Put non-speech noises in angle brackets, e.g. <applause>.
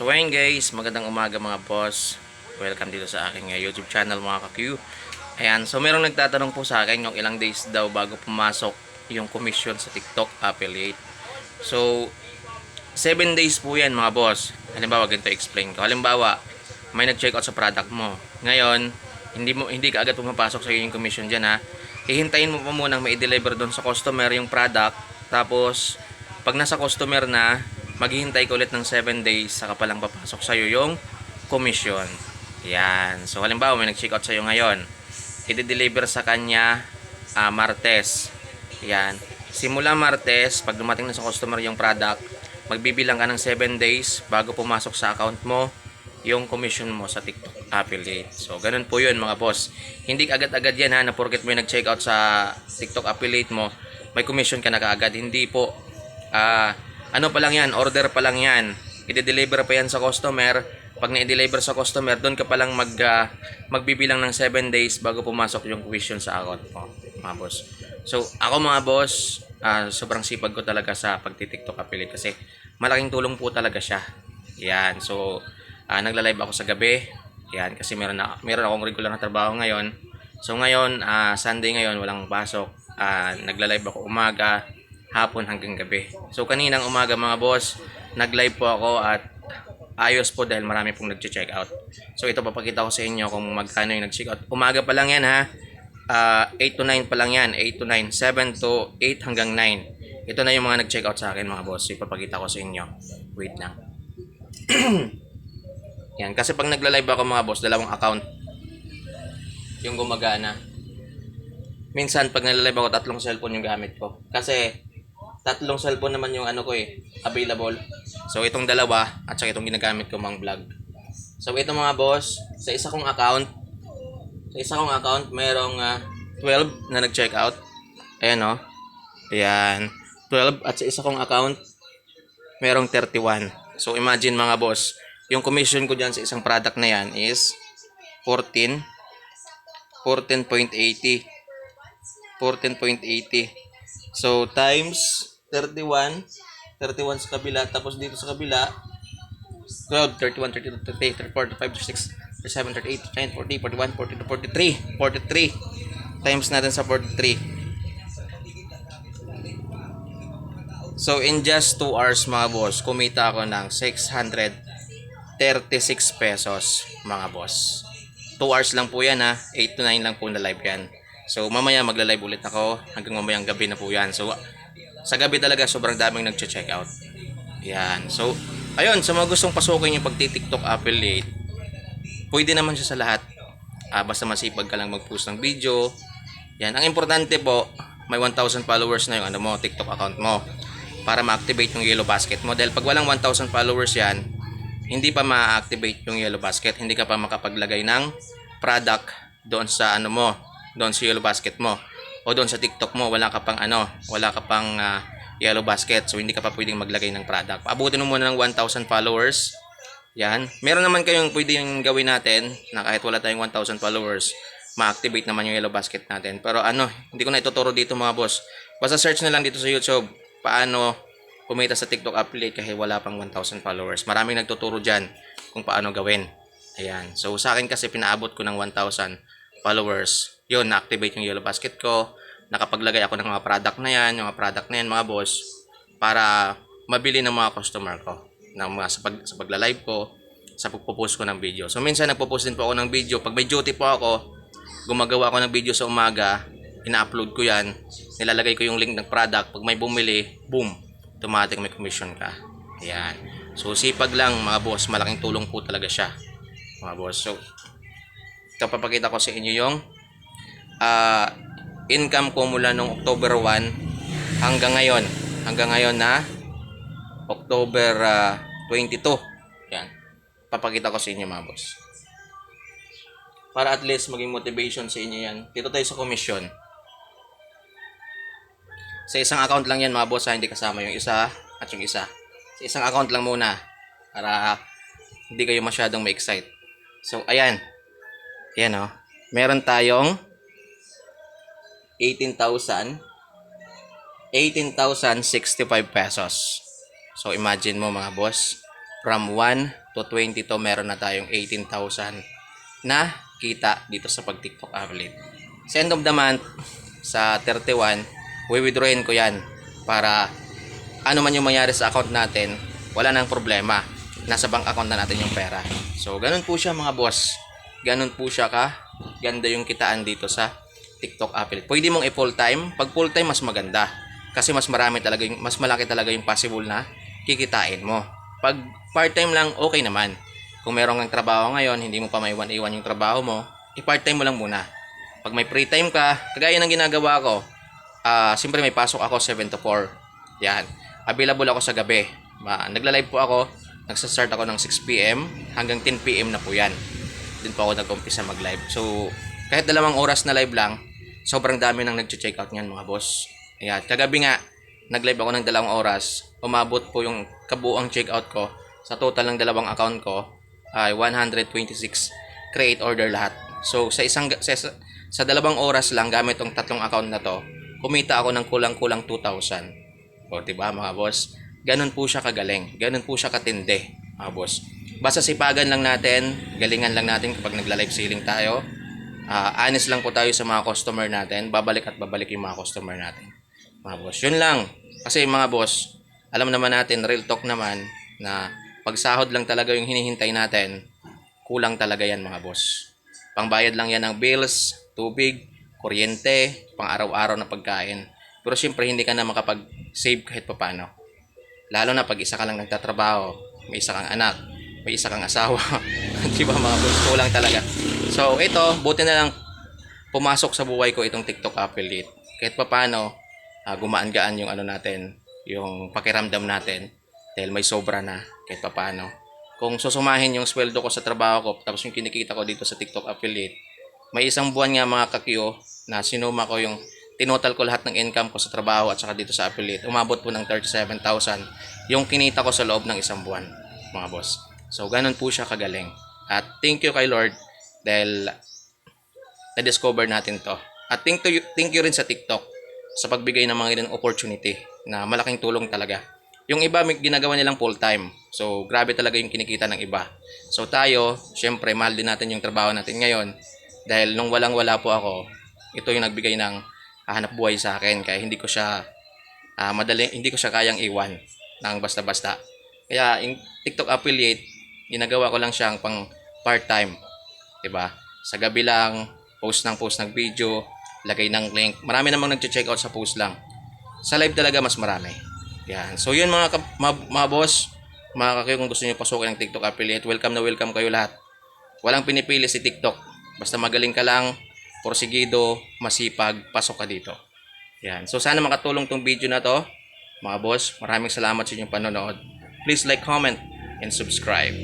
So ayun guys, magandang umaga mga boss. Welcome dito sa aking uh, YouTube channel mga ka-Q. Ayan, so merong nagtatanong po sa akin yung ilang days daw bago pumasok yung commission sa TikTok affiliate. So 7 days po yan mga boss. Halimbawa, ganito explain ko. Halimbawa, may nag-check out sa product mo. Ngayon, hindi mo hindi ka agad pumapasok sa yung commission diyan ha. Hihintayin mo pa muna may deliver doon sa customer yung product. Tapos, pag nasa customer na, maghihintay ka ulit ng 7 days saka pa lang papasok sa yung commission. Yan. So, halimbawa, may nag-check out sa iyo ngayon. I-deliver sa kanya ah, Martes. Yan. Simula Martes, pag dumating na sa customer yung product, magbibilang ka ng 7 days bago pumasok sa account mo yung commission mo sa TikTok affiliate. So, ganun po yun mga boss. Hindi agad-agad yan ha, na porket mo yung nag-check out sa TikTok affiliate mo, may commission ka na kaagad. Hindi po. Ah, ano pa lang yan, order pa lang yan. I-deliver pa yan sa customer. Pag na-deliver sa customer, doon ka pa lang mag, ah, magbibilang ng 7 days bago pumasok yung commission sa account mo, mga boss. So, ako mga boss, ah, sobrang sipag ko talaga sa pagti-TikTok affiliate kasi malaking tulong po talaga siya. Yan. So, ah, nagla-live ako sa gabi. Yan. Kasi meron, na, meron akong regular na trabaho ngayon. So, ngayon, ah, Sunday ngayon, walang pasok. Ah, nagla-live ako umaga, hapon hanggang gabi. So, kaninang umaga mga boss, nag-live po ako at ayos po dahil marami pong nag-check out. So, ito papakita ko sa inyo kung magkano yung nag-check out. Umaga pa lang yan ha. Ah, 8 to 9 pa lang yan. 8 to 9. 7 to 8 hanggang 9. Ito na yung mga nag-check out sa akin mga boss. Ipapakita ko sa inyo. Wait lang. <clears throat> yan. Kasi pag nagla-live ako mga boss, dalawang account yung gumagana. Minsan pag nagla-live ako, tatlong cellphone yung gamit ko. Kasi tatlong cellphone naman yung ano ko eh, available. So itong dalawa at saka itong ginagamit ko mang vlog. So ito mga boss, sa isa kong account, sa isa kong account, mayroong ah, 12 na nag-check out. Ayan o. Ayan. 12 at sa isa kong account, merong 31. So imagine mga boss, yung commission ko dyan sa isang product na yan is 14 14.80 14.80 so times 31 31 sa kabila tapos dito sa kabila 12 31 32 33 34 35 36 37 38 39 40 41 42 43 43 times natin sa 43 So in just 2 hours mga boss, kumita ako ng 636 pesos mga boss. 2 hours lang po yan ha, 8 to 9 lang po na live yan. So mamaya magla-live ulit ako hanggang mamayang gabi na po yan. So sa gabi talaga sobrang daming nagche-check out. Yan. So ayun, sa mga gustong pasukin yung pagti-TikTok affiliate, pwede naman siya sa lahat. Ah, basta masipag ka lang mag-post ng video. Yan. Ang importante po, may 1,000 followers na yung ano mo, TikTok account mo para ma-activate yung yellow basket mo. Dahil pag walang 1,000 followers yan, hindi pa ma-activate yung yellow basket. Hindi ka pa makapaglagay ng product doon sa ano mo, doon sa yellow basket mo. O doon sa TikTok mo, wala ka pang ano, wala ka pang ah, yellow basket. So hindi ka pa pwedeng maglagay ng product. Abutin mo muna ng 1,000 followers. Yan. Meron naman kayong pwedeng gawin natin na kahit wala tayong 1,000 followers, ma-activate naman yung yellow basket natin. Pero ano, hindi ko na ituturo dito mga boss. Basta search na lang dito sa YouTube paano kumita sa TikTok affiliate kahit wala pang 1,000 followers. Maraming nagtuturo dyan kung paano gawin. Ayan. So sa akin kasi pinaabot ko ng 1,000 followers. Yun, na-activate yung yellow basket ko. Nakapaglagay ako ng mga product na yan, yung mga product na yan mga boss, para mabili ng mga customer ko. Ng mga, sa, pag, sa pagla-live ko, sa pagpo-post ko ng video. So minsan nagpo-post din po ako ng video. Pag may duty po ako, gumagawa ako ng video sa umaga, ina-upload ko yan, nilalagay ko yung link ng product, pag may bumili, boom, automatic may commission ka. Ayan. So, sipag lang mga boss, malaking tulong po talaga siya. Mga boss. So, ito papakita ko sa inyo yung ah, income ko mula nung October 1 hanggang ngayon. Hanggang ngayon na October ah, 22. Yan. Papakita ko sa inyo mga boss. Para at least maging motivation sa inyo yan. Dito tayo sa commission. Sa isang account lang yan mga boss ha, hindi kasama yung isa at yung isa. Sa isang account lang muna para hindi kayo masyadong ma-excite. So, ayan. Ayan o. Meron tayong 18,000 18,065 pesos. So, imagine mo mga boss. from 1 to 22 meron na tayong 18,000 na kita dito sa pag TikTok affiliate. Sa end of the month, sa 31, withdrawin ko yan para ano man yung mangyari sa account natin, wala nang problema. Nasa bank account na natin yung pera. So, ganun po siya mga boss. Ganun po siya ka. Ganda yung kitaan dito sa TikTok affiliate. Pwede mong i-full time. Pag full time, mas maganda. Kasi mas marami talaga yung, mas malaki talaga yung possible na kikitain mo. Pag part-time lang, okay naman. Kung meron kang trabaho ngayon, hindi mo pa maiwan-iwan yung trabaho mo, i-part-time mo lang muna. Pag may free time ka, kagaya ng ginagawa ko, ah siyempre may pasok ako 7 to 4. Yan. Available ako sa gabi. Ma, nagla-live po ako. Nagsa-start ako ng 6 p.m. hanggang 10 p.m. na po yan. Doon po ako nag-umpisa mag-live. So, kahit dalawang oras na live lang, sobrang dami nang nag-check out niyan mga boss. Ayan. Kagabi nga, nag-live ako ng dalawang oras. Umabot po yung kabuang check out ko. Sa total ng dalawang account ko, ay 126 create order lahat. So, sa isang sa, sa dalawang oras lang gamit tong tatlong account na to, kumita ako ng kulang-kulang 2,000. O, di ba mga boss? Ganun po siya kagaling. Ganun po siya katindi, mga boss. Basta sipagan lang natin, galingan lang natin kapag nagla-live selling tayo. Ah, honest lang po tayo sa mga customer natin. Babalik at babalik yung mga customer natin. Mga boss. Yun lang. Kasi mga boss, alam naman natin, real talk naman, na pagsahod lang talaga yung hinihintay natin, kulang talaga yan mga boss. Pangbayad lang yan ng bills, tubig, kuryente, pang araw-araw na pagkain. Pero siyempre hindi ka na makapag-save kahit papano. Lalo na pag isa ka lang nagtatrabaho, may isa kang anak, may isa kang asawa. <laughs> Di ba mga boss? Kulang talaga. So ito, buti na lang pumasok sa buhay ko itong TikTok affiliate. Kahit papano, ah, gumaan-gaan yung ano natin, yung pakiramdam natin dahil may sobra na kahit papano. Kung susumahin yung sweldo ko sa trabaho ko tapos yung kinikita ko dito sa TikTok affiliate, may isang buwan nga mga kakyo na sinuma ko yung tinotal ko lahat ng income ko sa trabaho at saka dito sa affiliate. Umabot po ng 37,000 yung kinita ko sa loob ng isang buwan, mga boss. So, ganun po siya kagaling. At thank you kay Lord dahil na-discover natin to. At thank, you, thank you rin sa TikTok sa pagbigay ng mga ganung opportunity na malaking tulong talaga. Yung iba may ginagawa nilang full time. So, grabe talaga yung kinikita ng iba. So, tayo, syempre, mahal din natin yung trabaho natin ngayon. Dahil nung walang-wala po ako, ito yung nagbigay ng hanap buhay sa akin. Kaya hindi ko siya, ah, madali, hindi ko siya kayang iwan ng basta-basta. Kaya, yung TikTok affiliate, ginagawa ko lang siyang pang part-time. 'di ba? Sa gabi lang, post ng post ng video, lagay ng link. Marami namang nagche-check out sa post lang. Sa live talaga mas marami. Yan. So yun mga mga, mga boss, mga kakiyo kung gusto niyo pasukin ng TikTok affiliate, welcome na welcome kayo lahat. Walang pinipili si TikTok. Basta magaling ka lang, porsigido, masipag, pasok ka dito. Yan. So sana makatulong tong video na to. Mga boss, maraming salamat sa inyong panonood. Please like, comment, and subscribe.